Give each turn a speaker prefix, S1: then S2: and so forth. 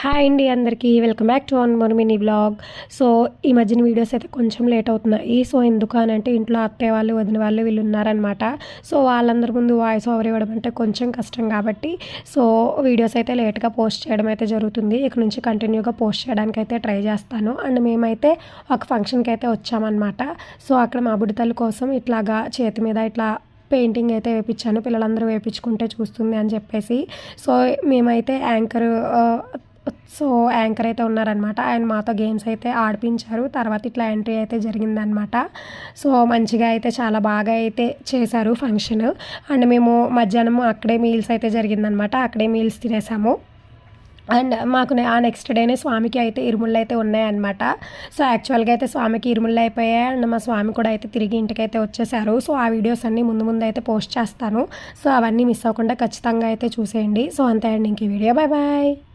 S1: Hi అండి అందరికీ welcome back to one more mini vlog. So ఈ మధ్యన వీడియోస్ అయితే కొంచెం లేట్ అవుతున్నాయి. సో ఎందుకు అని అంటే ఇంట్లో అత్తయ్య వాళ్ళు వదిన వాళ్ళు వీళ్ళు ఉన్నారనమాట సో వాళ్ళందరి ముందు వాయిస్ ఓవర్ ఇవ్వడం అంటే కొంచెం కష్టం కాబట్టి సో వీడియోస్ అయితే లేట్గా పోస్ట్ చేయడం అయితే జరుగుతుంది. ఇక నుంచి కంటిన్యూగా పోస్ట్ చేయడానికి అయితే ట్రై చేస్తాను. అండ్ మేమైతే ఒక ఫంక్షన్కి అయితే వచ్చామన్నమాట. సో అక్కడ మా బుడితల కోసం ఇట్లాగా చేతి మీద ఇట్లా పెయింటింగ్ అయితే వేయించాను పిల్లలందరూ వేయించుకుంటే చూస్తుంది అని చెప్పేసి. సో మేమైతే యాంకర్ సో యాంకర్ అయితే ఉన్నారనమాట ఆయన మాతో గేమ్స్ అయితే ఆడిపించారు. తర్వాత ఇట్లా ఎంట్రీ అయితే జరిగిందనమాట సో మంచిగా అయితే చాలా బాగా అయితే చేశారు ఫంక్షన్. అండ్ మేము మధ్యాహ్నం అక్కడే మీల్స్ అయితే జరిగిందనమాట అక్కడే మీల్స్ తినేసాము. అండ్ మాకు ఆ నెక్స్ట్ డేనే స్వామికి అయితే ఇరుముళ్ళు అయితే ఉన్నాయన్నమాట. సో యాక్చువల్గా అయితే స్వామికి ఇరుముళ్ళు అయిపోయాయి. అండ్ మా స్వామి కూడా అయితే తిరిగి ఇంటికి అయితే వచ్చేసారు. సో ఆ వీడియోస్ అన్నీ ముందు ముందు అయితే పోస్ట్ చేస్తాను. సో అవన్నీ మిస్ అవ్వకుండా ఖచ్చితంగా అయితే చూసేయండి. సో అంతే అండి. ఇంక వీడియో. Bye bye.